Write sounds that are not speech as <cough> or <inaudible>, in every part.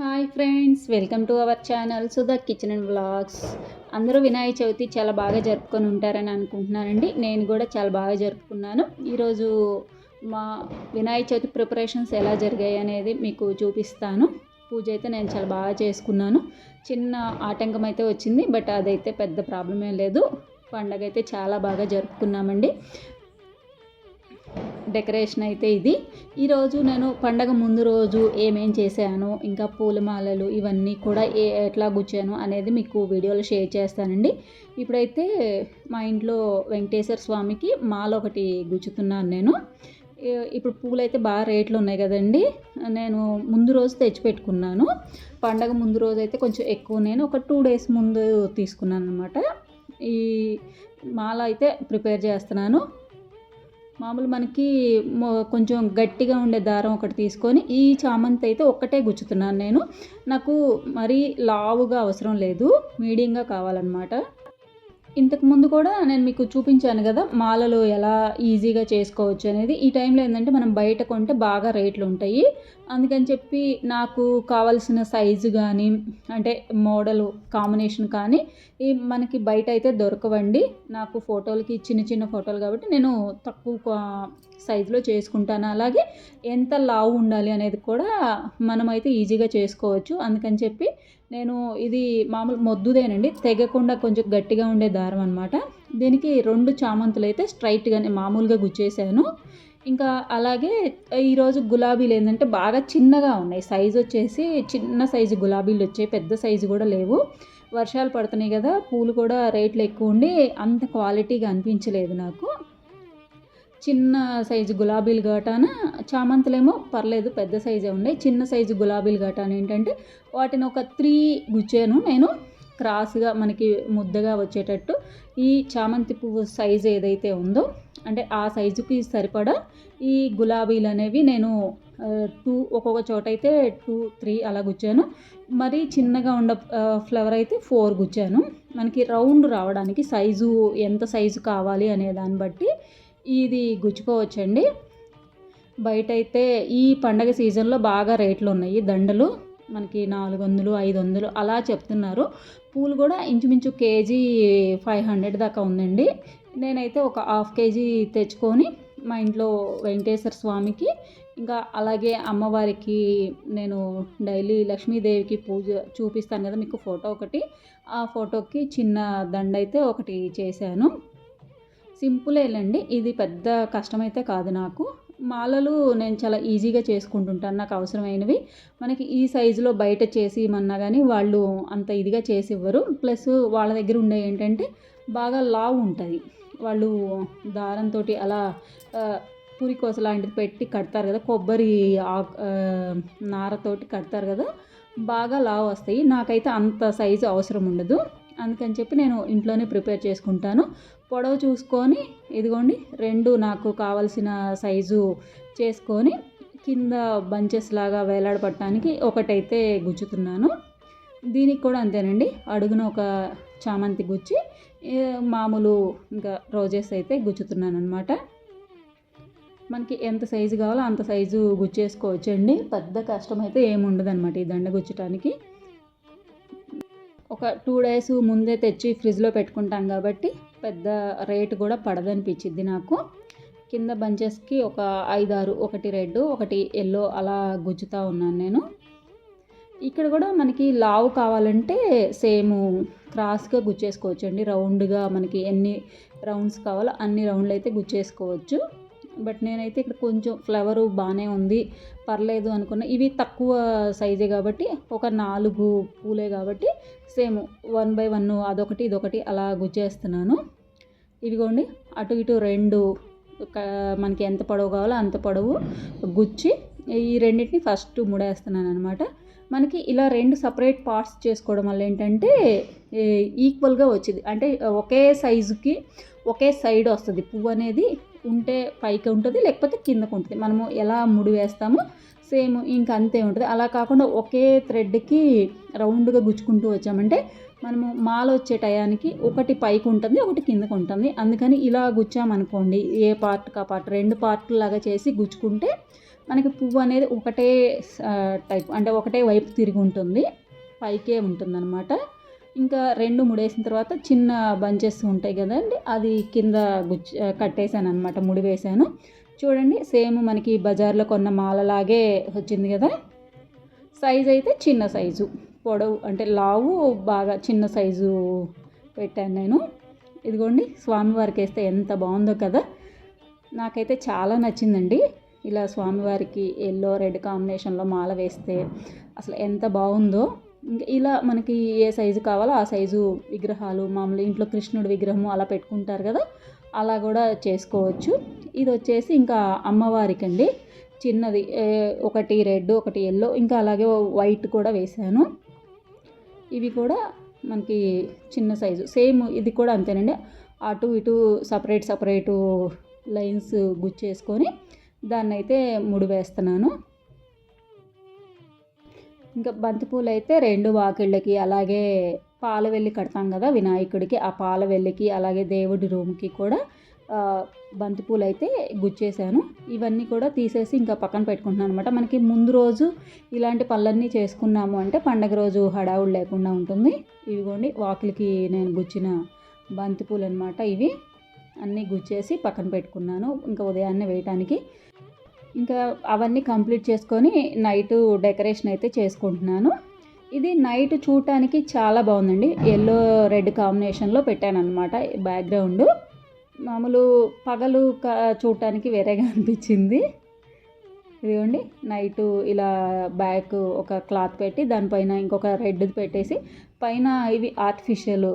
Hi friends welcome to our channel Sudha kitchen and vlogs. అందరూ వినాయక చవితి చాలా బాగా జరుపుకొని ఉంటారని అనుకుంటున్నానండి. నేను కూడా చాలా బాగా జరుపుకున్నాను. ఈరోజు మా వినాయక చవితి ప్రిపరేషన్స్ ఎలా జరిగాయి అనేది మీకు చూపిస్తాను. పూజ అయితే నేను చాలా బాగా చేసుకున్నాను. చిన్న ఆటంకం అయితే వచ్చింది బట్ అదైతే పెద్ద ప్రాబ్లం ఏం లేదు. పండగ అయితే చాలా బాగా జరుపుకున్నామండి. డెకరేషన్ అయితే ఇది. ఈరోజు నేను పండగ ముందు రోజు ఏమేం చేశాను ఇంకా పూలమాలలు ఇవన్నీ కూడా ఏ ఎట్లా గుచ్చాను అనేది మీకు వీడియోలో షేర్ చేస్తానండి. ఇప్పుడైతే మా ఇంట్లో వెంకటేశ్వర స్వామికి మాల ఒకటి గుచ్చుతున్నాను నేను. ఇప్పుడు పూలు అయితే బాగా రేట్లు ఉన్నాయి కదండి నేను ముందు రోజు తెచ్చిపెట్టుకున్నాను. పండగ ముందు రోజు అయితే కొంచెం ఎక్కువ నేను ఒక టూ డేస్ ముందు తీసుకున్నాను అనమాట ఈ మాల అయితే ప్రిపేర్ చేస్తున్నాను. మామూలు మనకి కొంచెం గట్టిగా ఉండే దారం ఒకటి తీసుకొని ఈ చామంతి అయితే ఒక్కటే గుచ్చుతున్నాను నేను. నాకు మరీ లావుగా అవసరం లేదు. మీడియంగా కావాలన్నమాట. ఇంతకు ముందు కూడా నేను మీకు చూపించాను కదా మాలలు ఎలా ఈజీగా చేసుకోవచ్చు అనేది. ఈ టైంలో ఏంటంటే మనం బయట కొంటే బాగా రేట్లు ఉంటాయి. అందుకని చెప్పి నాకు కావాల్సిన సైజు కానీ అంటే మోడల్ కాంబినేషన్ కానీ ఈ మనకి బయట అయితే దొరకవండి. నాకు ఫోటోలకి చిన్న చిన్న ఫోటోలు కాబట్టి నేను తక్కువ సైజులో చేసుకుంటాను. అలాగే ఎంత లావు ఉండాలి అనేది కూడా మనమైతే ఈజీగా చేసుకోవచ్చు. అందుకని చెప్పి నేను ఇది మామూలు మొద్దుదేనండి. తెగకుండా కొంచెం గట్టిగా ఉండే దారం అనమాట దీనికి రెండు చామంతులు అయితే స్ట్రైట్గానే మామూలుగా గుచ్చేసాను. ఇంకా అలాగే ఈరోజు గులాబీలు ఏంటంటే బాగా చిన్నగా ఉన్నాయి. సైజు వచ్చేసి చిన్న సైజు గులాబీలు వచ్చాయి. పెద్ద సైజు కూడా లేవు. వర్షాలు పడుతున్నాయి కదా. పూలు కూడా రేట్లు ఎక్కువ ఉండి అంత క్వాలిటీగా అనిపించలేదు నాకు. చిన్న సైజు గులాబీలు ఘాటాన చామంతులేమో పర్లేదు పెద్ద సైజే ఉన్నాయి. చిన్న సైజు గులాబీలు ఘాటాన ఏంటంటే వాటిని ఒక త్రీ గుచ్చాను. నేను క్రాస్గా మనకి ముద్దగా వచ్చేటట్టు ఈ చామంతి పువ్వు సైజు ఏదైతే ఉందో అంటే ఆ సైజుకి సరిపడా ఈ గులాబీలు అనేవి నేను టూ ఒక్కొక్క చోట అయితే టూ త్రీ అలా గుచ్చాను. మరి చిన్నగా ఉన్న ఫ్లవర్ అయితే ఫోర్ గుచ్చాను. మనకి రౌండ్ రావడానికి సైజు ఎంత సైజు కావాలి అనే దాన్ని బట్టి ఇది గుచ్చుకోవచ్చండి. బయట అయితే ఈ పండగ సీజన్లో బాగా రేట్లు ఉన్నాయి దండలు మనకి నాలుగు వందలు ఐదు వందలు అలా చెప్తున్నారు. పూలు కూడా ఇంచుమించు కేజీ ఫైవ్ హండ్రెడ్ దాకా ఉందండి. నేనైతే ఒక హాఫ్ కేజీ తెచ్చుకొని మా ఇంట్లో వెంకటేశ్వర స్వామికి ఇంకా అలాగే అమ్మవారికి నేను డైలీ లక్ష్మీదేవికి పూజ చూపిస్తాను కదా మీకు ఫోటో ఒకటి. ఆ ఫోటోకి చిన్న దండ అయితే ఒకటి చేశాను. సింపులేలండి. ఇది పెద్ద కష్టమైతే కాదు నాకు. మాలలు నేను చాలా ఈజీగా చేసుకుంటుంటాను. నాకు అవసరమైనవి. మనకి ఈ సైజులో బయట చేసి ఇమన్నా కానీ వాళ్ళు అంత ఇదిగా చేసి ఇవ్వరు. ప్లస్ వాళ్ళ దగ్గర ఉండే ఏంటంటే బాగా లావు ఉంటుంది. వాళ్ళు దారంతో అలా పురికోస లాంటిది పెట్టి కడతారు కదా. కొబ్బరి ఆకు నారతోటి కడతారు కదా. బాగా లావు వస్తాయి. నాకైతే అంత సైజు అవసరం ఉండదు. అందుకని చెప్పి నేను ఇంట్లోనే ప్రిపేర్ చేసుకుంటాను. పొడవు చూసుకొని ఇదిగోండి రెండు నాకు కావలసిన సైజు చేసుకొని కింద బంచెస్ లాగా వేలాడపడటానికి ఒకటైతే గుచ్చుతున్నాను. దీనికి కూడా అంతేనండి. అడుగున ఒక చామంతి గుచ్చి మామూలు ఇంకా రోజెస్ అయితే గుచ్చుతున్నాను అనమాట మనకి ఎంత సైజు కావాలో అంత సైజు గుచ్చేసుకోవచ్చండి. పెద్ద కష్టం అయితే ఏముండదు అనమాట ఈ దండ గుచ్చటానికి. ఒక టూ డేస్ ముందే తెచ్చి ఫ్రిడ్జ్లో పెట్టుకుంటాం కాబట్టి పెద్ద రేటు కూడా పడదనిపించింది నాకు. కింద బంచెస్కి ఒక ఐదారు ఒకటి రెడ్ ఒకటి ఎల్లో అలా గుజ్జుతూ ఉన్నాను నేను. ఇక్కడ కూడా మనకి లావు కావాలంటే సేమ్ క్రాస్గా గుచ్చేసుకోవచ్చు అండి రౌండ్గా మనకి ఎన్ని రౌండ్స్ కావాలో అన్ని రౌండ్లు అయితే గుచ్చేసుకోవచ్చు. బట్ నేనైతే ఇక్కడ కొంచెం ఫ్లవరు బాగానే ఉంది. పర్లేదు అనుకున్నా. ఇవి తక్కువ సైజే కాబట్టి ఒక నాలుగు పూలే కాబట్టి సేమ్ వన్ బై వన్ అదొకటి ఇదొకటి అలా గుచ్చేస్తున్నాను. ఇదిగోండి అటు ఇటు రెండు ఒక- మనకి ఎంత పొడవు కావాలో అంత పొడవు గుచ్చి ఈ రెండింటిని ఫస్ట్ ముడేస్తున్నాను అనమాట మనకి ఇలా రెండు సపరేట్ పార్ట్స్ చేసుకోవడం వల్ల ఏంటంటే ఈక్వల్గా వచ్చింది. అంటే ఒకే సైజుకి ఒకే సైడ్ వస్తుంది. పువ్వు అనేది ఉంటే పైకి ఉంటుంది లేకపోతే కిందకు ఉంటుంది. మనము ఎలా ముడి వేస్తామో సేమ్ ఇంకా అంతే ఉంటుంది. అలా కాకుండా ఒకే థ్రెడ్కి రౌండ్గా గుచ్చుకుంటూ వచ్చామంటే మనము మాల వచ్చే టయానికి ఒకటి పైకి ఉంటుంది ఒకటి కిందకు ఉంటుంది. అందుకని ఇలా గుచ్చామనుకోండి ఏ పార్ట్ కా పార్ట్ రెండు పార్ట్లు లాగా చేసి గుచ్చుకుంటే మనకి పువ్వు అనేది ఒకటే టైప్ అంటే ఒకటే వైపు తిరిగి ఉంటుంది. పైకే ఉంటుందన్నమాట. ఇంకా రెండు ముడేసిన తర్వాత చిన్న బంచెస్ ఉంటాయి కదండి అది కింద గుచ్చి కట్టేశాను అనమాట ముడి వేశాను చూడండి సేమ్ మనకి బజార్లో కొన్న మాలలాగే వచ్చింది కదా. సైజ్ అయితే చిన్న సైజు పొడవు అంటే లావు బాగా చిన్న సైజు పెట్టాను నేను. ఇదిగోండి స్వామివారికి వేస్తే ఎంత బాగుందో కదా. నాకైతే చాలా నచ్చిందండి. ఇలా స్వామివారికి ఎల్లో రెడ్ కాంబినేషన్లో మాల వేస్తే అసలు ఎంత బాగుందో. ఇంకా ఇలా మనకి ఏ సైజు కావాలో ఆ సైజు విగ్రహాలు మామూలు ఇంట్లో కృష్ణుడి విగ్రహము అలా పెట్టుకుంటారు కదా అలా కూడా చేసుకోవచ్చు. ఇది వచ్చేసి ఇంకా అమ్మవారికి అండి చిన్నది ఒకటి రెడ్ ఒకటి ఎల్లో ఇంకా అలాగే వైట్ కూడా వేశాను. ఇవి కూడా మనకి చిన్న సైజు. సేమ్ ఇది కూడా అంతేనండి. అటు ఇటు సపరేట్ సపరేటు లైన్స్ గుచ్చేసుకొని దాన్ని అయితే ముడి వేస్తున్నాను ఇంకా బంతిపూలు అయితే రెండు వాకిళ్ళకి అలాగే పాల వెళ్ళి కడతాం కదా వినాయకుడికి ఆ పాల వెళ్ళికి అలాగే దేవుడి రూమ్కి కూడా బంతిపూలు అయితే గుచ్చేసాను. ఇవన్నీ కూడా తీసేసి ఇంకా పక్కన పెట్టుకుంటున్నాను అనమాట మనకి ముందు రోజు ఇలాంటి పళ్ళన్నీ చేసుకున్నాము అంటే పండగ రోజు హడావుడు లేకుండా ఉంటుంది. ఇవిగోండి వాకిలికి నేను గుచ్చిన బంతిపూలు అనమాట ఇవి. అన్నీ గుచ్చేసి పక్కన పెట్టుకున్నాను. ఇంకా ఉదయాన్నే వేయటానికి ఇంకా అవన్నీ కంప్లీట్ చేసుకొని నైట్ డెకరేషన్ అయితే చేసుకుంటున్నాను. ఇది నైట్ చూడటానికి చాలా బాగుందండి. ఎల్లో రెడ్ కాంబినేషన్లో పెట్టాను అనమాట బ్యాక్గ్రౌండ్. మామూలు పగలు చూడటానికి వేరేగా <laughs> అనిపించింది. ఇదిగోండి నైటు ఇలా బ్యాక్ ఒక క్లాత్ పెట్టి దానిపైన ఇంకొక రెడ్ పెట్టేసి పైన ఇవి ఆర్టిఫిషియల్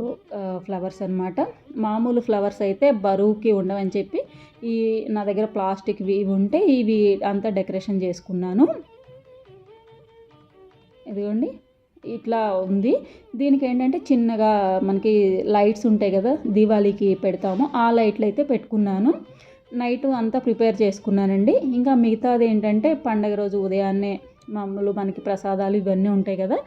ఫ్లవర్స్ అనమాట మామూలు ఫ్లవర్స్ అయితే బరువుకి ఉండవని చెప్పి ఈ నా దగ్గర ప్లాస్టిక్వి ఇవి ఉంటే ఇవి అంతా డెకరేషన్ చేసుకున్నాను. ఇదిగోండి ఇట్లా ఉంది. దీనికి ఏంటంటే చిన్నగా మనకి లైట్స్ ఉంటాయి కదా దీవాళీకి పెడతాము. ఆ లైట్లు అయితే పెట్టుకున్నాను. నైట్ అంతా ప్రిపేర్ చేసుకున్నానండి. ఇంకా మిగతాది ఏంటంటే పండగ రోజు ఉదయాన్నే మామూలు మనకి ప్రసాదాలు ఇవన్నీ ఉంటాయి కదా.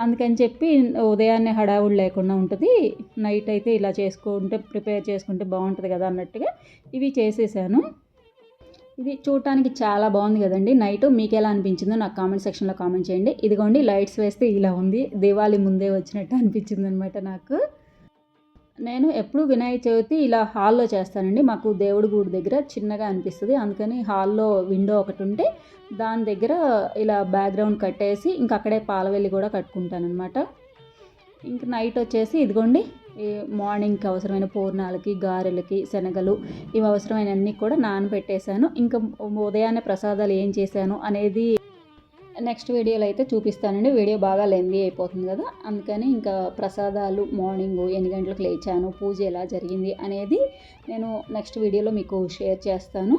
అందుకని చెప్పి ఉదయాన్నే హడావుడు లేకుండా ఉంటుంది. నైట్ అయితే ఇలా చేసుకుంటే ప్రిపేర్ చేసుకుంటే బాగుంటుంది కదా అన్నట్టుగా ఇవి చేసేసాను. ఇది చూడటానికి చాలా బాగుంది కదండి. నైట్ మీకు ఎలా అనిపించిందో నాకు కామెంట్ సెక్షన్లో కామెంట్ చేయండి. ఇదిగోండి లైట్స్ వేస్తే ఇలా ఉంది. దివాళీ ముందే వచ్చినట్టు అనిపించింది అనమాట నాకు. నేను ఎప్పుడు వినాయక చవితి ఇలా హాల్లో చేస్తానండి. మాకు దేవుడి గుడి దగ్గర చిన్నగా అనిపిస్తుంది. అందుకని హాల్లో విండో ఒకటి ఉంటే దాని దగ్గర ఇలా బ్యాక్గ్రౌండ్ కట్టేసి ఇంక అక్కడే పాలవెల్లి కూడా కట్టుకుంటాను అనమాట ఇంక నైట్ వచ్చేసి ఇదిగోండి మార్నింగ్కి అవసరమైన పూర్ణాలకి గారెలకి శనగలు ఇవి అవసరమైన అన్నీ కూడా నానబెట్టేశాను. ఇంకా ఉదయాన్నే ప్రసాదాలు ఏం చేశాను అనేది నెక్స్ట్ వీడియోలో అయితే చూపిస్తానండి. వీడియో బాగా లెంది అయిపోతుంది కదా. అందుకని ఇంకా ప్రసాదాలు మార్నింగ్ ఎన్ని గంటలకు లేచాను పూజ ఎలా జరిగింది అనేది నేను నెక్స్ట్ వీడియోలో మీకు షేర్ చేస్తాను.